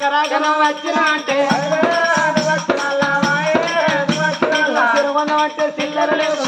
రాగనం వచ్చిన అంటే అంటే చిల్లర లేదు.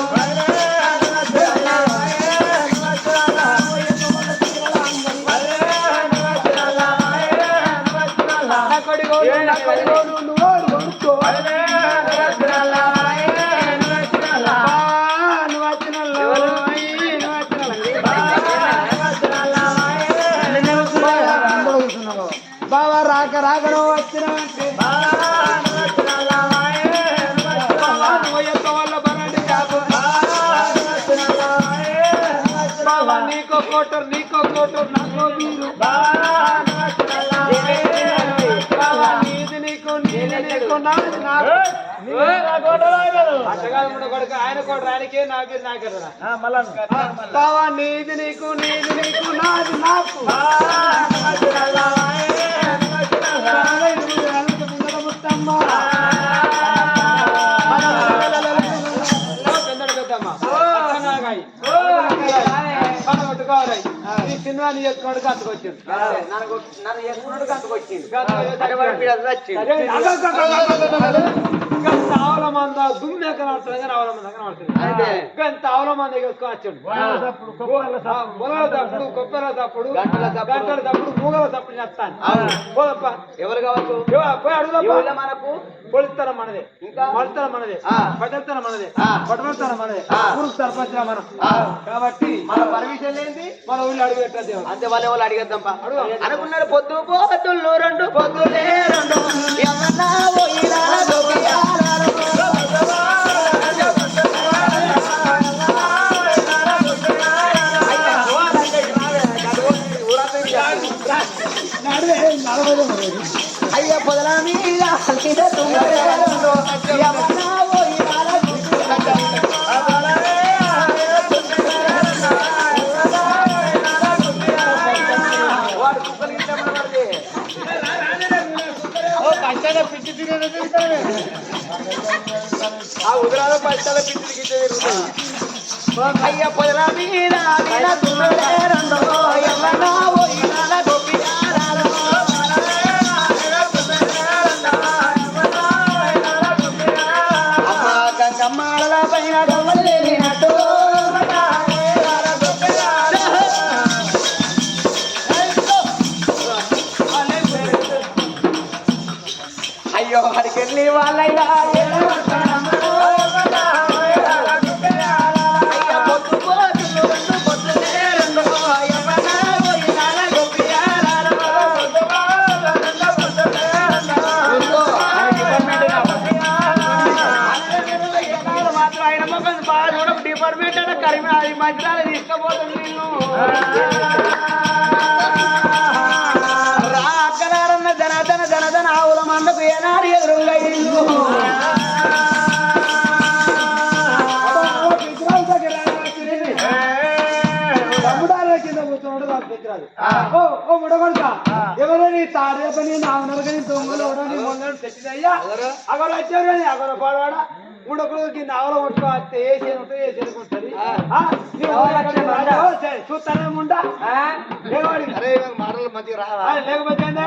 కోటర్ నీకో కోటర్ నాకో నీది నీకు నీది నీకు నాది నాకు. ఆయన కోటర్ ఆయనకే నాకే నాకే నీది నీకు నీది నీకు నాది నాకు ఈ సినిమా నీ ఎత్తుకోడు కట్టుకొచ్చింది నన్ను చేసుకున్నాడు కంటుకొచ్చింది గంత ఆవుల మంద దుమ్మె కనబడుతుంది కానీ ఆవుల మంద కనబడుతుంది అంతే. గంత ఆవుల మంద వచ్చాడు? పొలాల తప్పుడు కొప్పల తప్పుడు గంటల తప్పుడు. మూగల తప్పుడు చేస్తాను. పోదప్ప. ఎవరు కావచ్చు? పోయి మనకు? పొలిస్తనం మనదే. ఇంకా? మడతనం మనదే. పడతనం మనదే. ఆ. పడమడతనం మనదే. ఆ. పురుగు సర్పంచ్ మనం. కాబట్టి మన పర్మిషన్ ఏంటి మన ఊళ్ళో అడుగు పెట్టద్దు. అంతే వాళ్ళే అడుగు. అనుకున్నారు పొద్దు పోతుళ్ళు రెండు పొద్దులే రెండు ఎవరన్నా. అయ్య పొదల మీద ఎవరన్నా ఆ ఉదరాల పచ్చల పిచ్చి గిట్ల అయ్య పొదల మీద మీద తుంగరే అయ్యో వాడికి వెళ్ళి అయ్య మొక్కలు బాగా చూడకు డిపార్ట్మెంట్ అంటే కరిమి అది మధ్యలో తీసుకుపోతుంది నిన్ను. రా అక్కడారన్న జనధన జనధన ఆవుల మండకు ఏనాడు ఎదురుగా ఇల్లు తమ్ముడాల కింద కూర్చున్నాడు నాకు పెద్దరాదు. ఓ ఓ ముడగొడక ఎవరో నీ తాడే పని నాన్నలు కానీ దొంగలు ఎవరో నీ మొన్నలు తెచ్చినయ్యా అక్కడ వచ్చారు కానీ అక్కడ పడవాడ ముడకుడు కింద ఆవల వస్తే ఏ చేను ఉంటే ఏ చేనుకు ఉంటుంది? రాజా, సరే, చూస్తానే ఉంటా లేవాడి. ఆ, లేకపోతే ఏందా?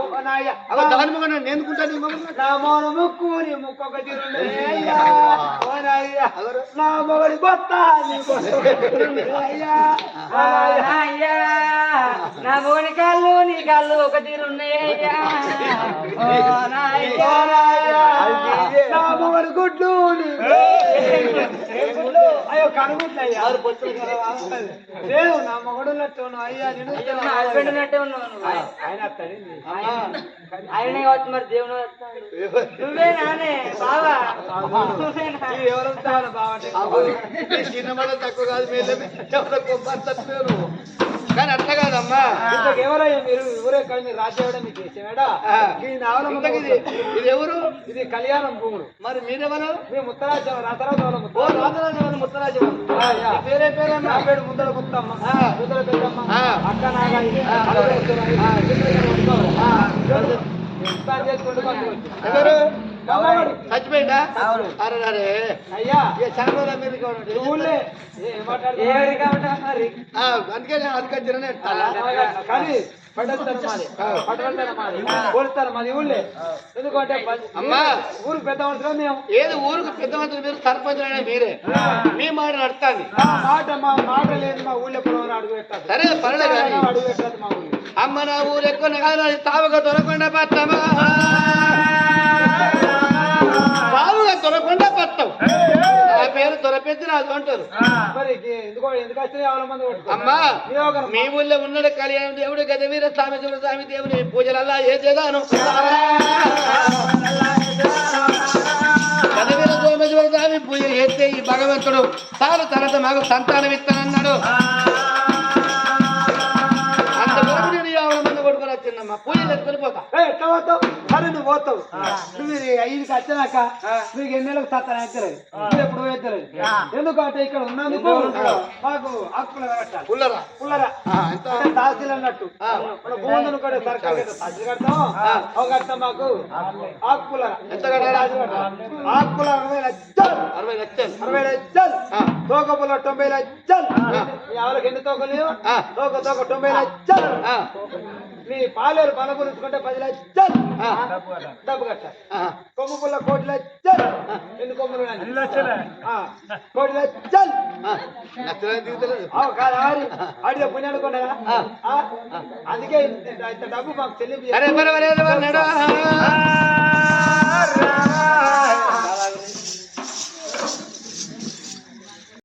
ఓ నాయ్యా. నా మొగడి బొత్త నీ మొగని కాళ్ళు నీ కాళ్ళు ఒక తీరున్నాయ్యా. నా మొగడి గుడ్లు నీ అయ్యో కనుగుట్లయ్యా? లేవు నా మొగడు అయ్యా నేను హస్బెండ్ ఉన్నట్టే ఉన్నావు. ఆయన. ఆయనే కావచ్చు మరి దేవుడు వస్తాడు. నువ్వే నానే బావా. ఎవరు వస్తారో బావంటే అవును. నీ చిన్నవాళ్ళ తక్కువ కాదు మేలే ఎవరో గొప్ప తక్కువ కానీ అట్లా కాదమ్మా ఎవరయ్యా మీరు ఊరెక్కడ మీరు రాసేవాడా మీకు చేసేవాడా. ఈ నావలం ఇది ఇది ఎవరు ఇది కళ్యాణం భూములు మరి మీరెవరు మీ ముత్తరాజ్యం రతరాజు ఓ ముత్తరాజు రాజరాజు ముత్తరాజు యా. పేరే పేరమ్మా నా పేరు ముద్దల ముత్తమ్మ ఆ. ముద్దల పెద్దమ్మ ఆ. అక్క నాగాయి ఆ. అలవేశ్వరాయి, ఆ. చిత్రకళ ఉద్భవం. ఆ. పని చేసుకుంటూ. ఎవరు. చచ్చిపోయిందా? అరే అరే. అయ్యా. చాలా అమెరికా అందుకే నేను అందుకే జరనే? కానీ పడ్డస్తారు మాది. పట్టడంతారు మాది. పోలుస్తారు మాది ఊళ్ళే. ఎందుకంటే అమ్మా. ఊరికి పెద్ద ఉంటారు మేము. ఏది ఊరికి పెద్ద మీరు సర్పంచ్ అయినా మీరే మీ మాట నడుస్తుంది. ఆ మాట మా మాట లేదు మా ఊళ్ళో పొలం అడుగు పెట్టాలి సరే పర్లే కానీ. అడుగు పెట్టాలి మా ఊళ్ళో అమ్మ నా ఊరు ఎక్కువ కాదు తావుగా దొరకకుండా పట్టమా? తావుగా దొరకకుండా పట్టం నా పేరు దొరపెద్ది నాది అంటారు. అమ్మా మీ ఊళ్ళో ఉన్నాడు కళ్యాణం దేవుడు గద వీర స్వామి స్వామి దేవుని పూజలల్లా ఏ చేదాను స్వామి శివ స్వామి పూజ చేస్తే ఈ భగవంతుడు తాను తర్వాత మాకు సంతానం ఇస్తానన్నాడు. అంతవరకు నేను యాభై మంది కొట్టుకొని వచ్చిందమ్మా. పూజ చేసుకొని పోతా. ఎట్లా పోతావు. సరే నువ్వు పోతావు నువ్వు ఐదుకి వచ్చినాక నీకు ఎన్ని నెలలకు సత్తాను ఎత్తలేదు నువ్వు ఎప్పుడు ఎత్తలేదు ఎందుకంటే ఇక్కడ ఉన్నందుకు మాకు హక్కులు కట్టాలి పుల్లరా? పుల్లరా. తహసీల్ అన్నట్టు. మన భూములను కూడా సర్కార్ తహసీల్ కడతాం ఒక కడతాం మాకు. ఆకుపుల్లర ఎంత అరవై లక్షలు. అరవై లక్షలు. అరవై లక్షలు. ఆ. తోక పుల్ల తొంభై లక్షలు. ఆవులకు ఎన్ని తోకలు. తోక తోక తొంభై లక్షలు. మీ పాలేరు పన పులుచుకుంటే పది లక్షలు. డబ్బు కట్ట కొమ్ము పుల్ల కోటి లక్షలు. ఎన్ని కొమ్ములు కోటి లక్షలు. కాదు అడిగే పుణ్య అనుకున్నారా అందుకే ఇంత డబ్బు మాకు చెల్లింపు